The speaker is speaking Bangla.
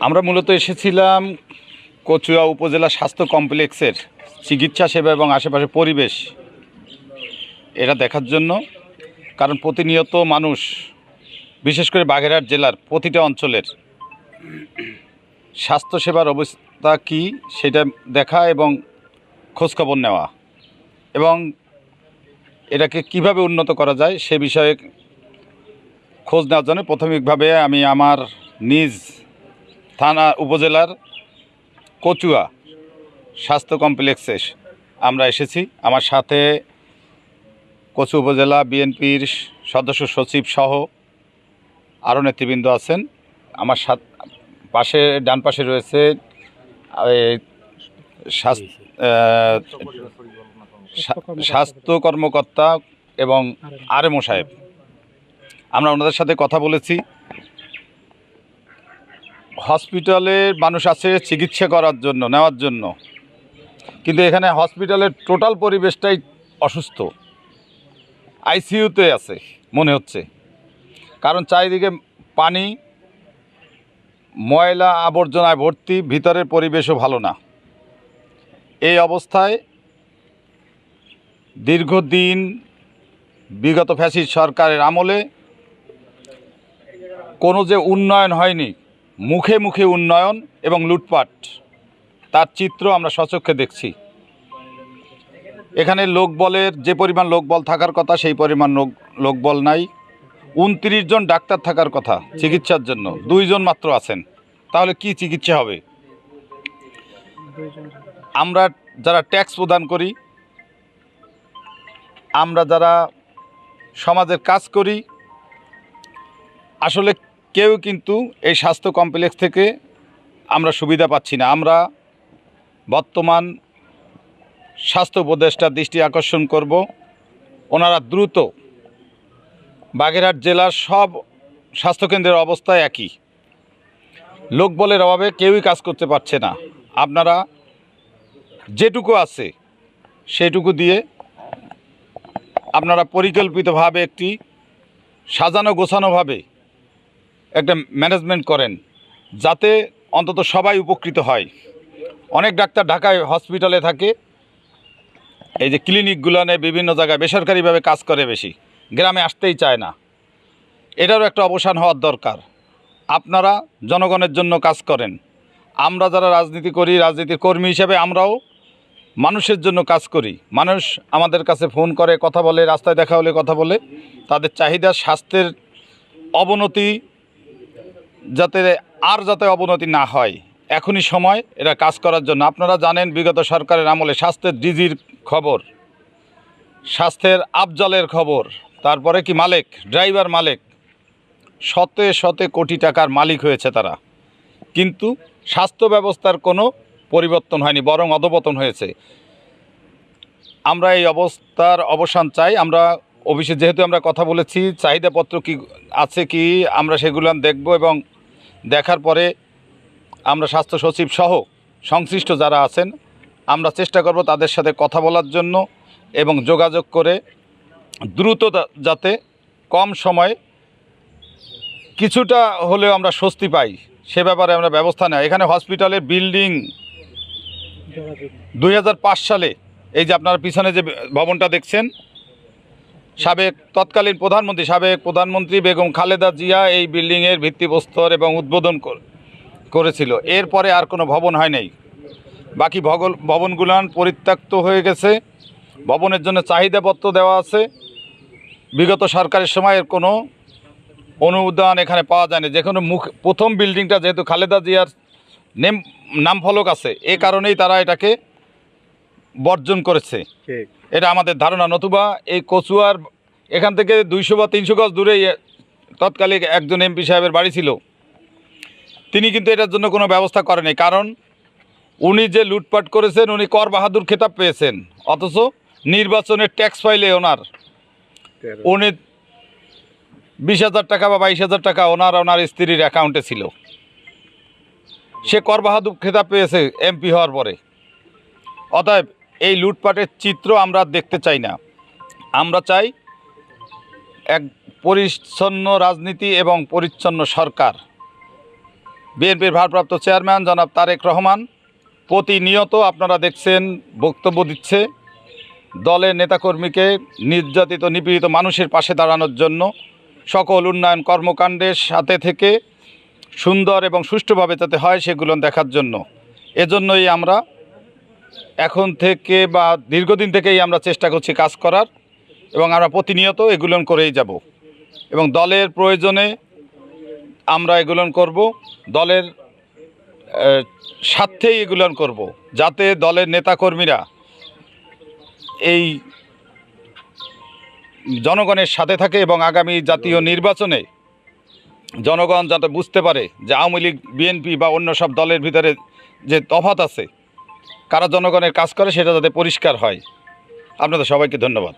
আমরা মূলত এসেছিলাম কচুয়া উপজেলা স্বাস্থ্য কমপ্লেক্সের চিকিৎসা সেবা এবং আশেপাশে পরিবেশ এটা দেখার জন্য, কারণ প্রতিনিয়ত মানুষ, বিশেষ করে বাগেরহাট জেলার প্রতিটা অঞ্চলের স্বাস্থ্যসেবার অবস্থা কী সেটা দেখা এবং খোঁজখবর নেওয়া এবং এটাকে কীভাবে উন্নত করা যায় সে বিষয়ে খোঁজ নেওয়ার জন্য প্রাথমিকভাবে আমি আমার নিজ থানা উপজেলার কচুয়া স্বাস্থ্য কমপ্লেক্সে আমরা এসেছি। আমার সাথে কচু উপজেলা বিএনপির সদস্য সচিব সহ আরও নেতৃবৃন্দ আছেন। আমার সাথ, পাশে, ডান পাশে রয়েছে স্বাস্থ্য কর্মকর্তা এবং আরএমও সাহেব। আমরা ওনাদের সাথে কথা বলেছি। হসপিটালে মানুষ আছে চিকিৎসা করার জন্য, নেওয়ার জন্য। কিন্তু এখানে হসপিটালের টোটাল পরিবেশটাই অসুস্থ। আইসিইউতে আছে, মনে হচ্ছে। কারণ চারিদিকে পানি, ময়লা, আবর্জনায় ভর্তি, ভিতরের পরিবেশও ভালো না। এই অবস্থায় দীর্ঘদিন বিগত ফ্যাসিস্ট সরকারের আমলে কোনো যে উন্নয়ন হয়নি, মুখে মুখে উন্নয়ন এবং লুটপাট, তার চিত্র আমরা সচক্ষে দেখছি। এখানে লোকবলের যে পরিমাণ লোকবল থাকার কথা, সেই পরিমাণ লোক লোকবল নাই। উনত্রিশ জন ডাক্তার থাকার কথা চিকিৎসার জন্য, দুইজন মাত্র আছেন। তাহলে কি চিকিৎসা হবে? আমরা যারা ট্যাক্স প্রদান করি, আমরা যারা সমাজের কাজ করি আসলে কেউ কিন্তু এই স্বাস্থ্য কমপ্লেক্স থেকে আমরা সুবিধা পাচ্ছি না। আমরা বর্তমান স্বাস্থ্য উপদেষ্টার দৃষ্টি আকর্ষণ করব। ওনারা দ্রুত বাগেরহাট জেলার সব স্বাস্থ্যকেন্দ্রের অবস্থা একই। লোকবলের অভাবে কেউই কাজ করতে পারছে না। আপনারা যেটুকু আছে সেটুকু দিয়ে আপনারা পরিকল্পিতভাবে একটি সাজানো গোছানোভাবে একটা ম্যানেজমেন্ট করেন, যাতে অন্তত সবাই উপকৃত হয়। অনেক ডাক্তার ঢাকায় হসপিটালে থাকে, এই যে ক্লিনিকগুলোনে বিভিন্ন জায়গায় বেসরকারিভাবে কাজ করে বেশি, গ্রামে আসতেই চায় না। এটারও একটা অবসান হওয়ার দরকার। আপনারা জনগণের জন্য কাজ করেন। আমরা যারা রাজনীতি করি, রাজনীতির কর্মী হিসেবে আমরাও মানুষের জন্য কাজ করি। মানুষ আমাদের কাছে ফোন করে, কথা বলে, রাস্তায় দেখা হলে কথা বলে, তাদের চাহিদা, স্বাস্থ্যের অবনতি যাতে আর যাতে অবনতি না হয়। এখনই সময়, এরা কাজ করার জন্য। আপনারা জানেন, বিগত সরকারের আমলে স্বাস্থ্যের ডিজির খবর, স্বাস্থ্যের আফজালের খবর, তারপরে কি মালিক, ড্রাইভার মালিক, শতে শতে কোটি টাকার মালিক হয়েছে তারা। কিন্তু স্বাস্থ্য ব্যবস্থার কোনো পরিবর্তন হয়নি, বরং অধপতন হয়েছে। আমরা এই অবস্থার অবসান চাই। আমরা অফিসে যেহেতু আমরা কথা বলেছি, চাহিদাপত্র কি আছে কি, আমরা সেগুলো দেখব এবং দেখার পরে আমরা স্বাস্থ্য সচিব সহ সংশ্লিষ্ট যারা আছেন, আমরা চেষ্টা করব তাদের সাথে কথা বলার জন্য এবং যোগাযোগ করে দ্রুত যাতে কম সময়ে কিছুটা হলেও আমরা স্বস্তি পাই। সে ব্যাপারে আমরা ব্যবস্থা নেয় এখানে হসপিটালের বিল্ডিং দু হাজার পাঁচ সালে, এই যে আপনার পিছনে যে ভবনটা দেখছেন সাবেক, তৎকালীন প্রধানমন্ত্রী, সাবেক প্রধানমন্ত্রী বেগম খালেদা জিয়া এই বিল্ডিংয়ের ভিত্তিপ্রস্তর এবং উদ্বোধন কর- করেছিল। এরপরে আর কোনো ভবন হয় নাই। বাকি ভগল, ভবনগুলান পরিত্যক্ত হয়ে গেছে। ভবনের জন্য চাহিদাপত্র দেওয়া আছে। বিগত সরকারের সময় এর কোনো অনুদান এখানে পাওয়া যায়নি। যে কোনো মুখ, প্রথম বিল্ডিংটা যেহেতু খালেদা জিয়ার নেম নাম ফলক আছে, এ কারণেই তারা এটাকে বর্জন করেছে। এটা আমাদের ধারণা নতুবা এই কচুয়ার এখান থেকে দুইশো বা তিনশো গজ দূরেই তৎকালীন একজন এমপি সাহেবের বাড়ি ছিল। তিনি কিন্তু এটার জন্য কোনো ব্যবস্থা করেনি কারণ উনি যে লুটপাট করেছেন উনি কর বাহাদুর খেতাব পেয়েছেন। অথচ নির্বাচনের ট্যাক্স ফাইলে ওনার। উনি বিশ হাজার টাকা বা বাইশ হাজার টাকা ওনার ওনার স্ত্রীর অ্যাকাউন্টে ছিল। সে কর বাহাদুর খেতাব পেয়েছে এমপি হওয়ার পরে। অতএব এই লুটপাটের চিত্র আমরা দেখতে চাই না। আমরা চাই এক পরিচ্ছন্ন রাজনীতি এবং পরিচ্ছন্ন সরকার। বিএনপির ভারপ্রাপ্ত চেয়ারম্যান জনাব তারেক রহমান প্রতিনিয়ত আপনারা দেখছেন, বক্তব্য দিচ্ছে দলের নেতাকর্মীকে নির্যাতিত, নিপীড়িত মানুষের পাশে দাঁড়ানোর জন্য। সকল উন্নয়ন কর্মকাণ্ডের সাথে থেকে সুন্দর এবং সুষ্ঠুভাবে যাতে হয় সেগুলো দেখার জন্য। এজন্যই আমরা এখন থেকে বা দীর্ঘদিন থেকেই আমরা চেষ্টা করছি কাজ করার এবং আমরা প্রতিনিয়ত এগুলো করেই যাব। এবং দলের প্রয়োজনে আমরা এগুলো করব, দলের স্বার্থেই এগুলো করব, যাতে দলের নেতাকর্মীরা এই জনগণের সাথে থাকে এবং আগামী জাতীয় নির্বাচনে জনগণ যাতে বুঝতে পারে যে আওয়ামী লীগ, বিএনপি বা অন্য সব দলের ভিতরে যে তফাত আছে কারা জনগণের কাজ করে সেটা যাতে পরিষ্কার হয়। আপনাদের সবাইকে ধন্যবাদ।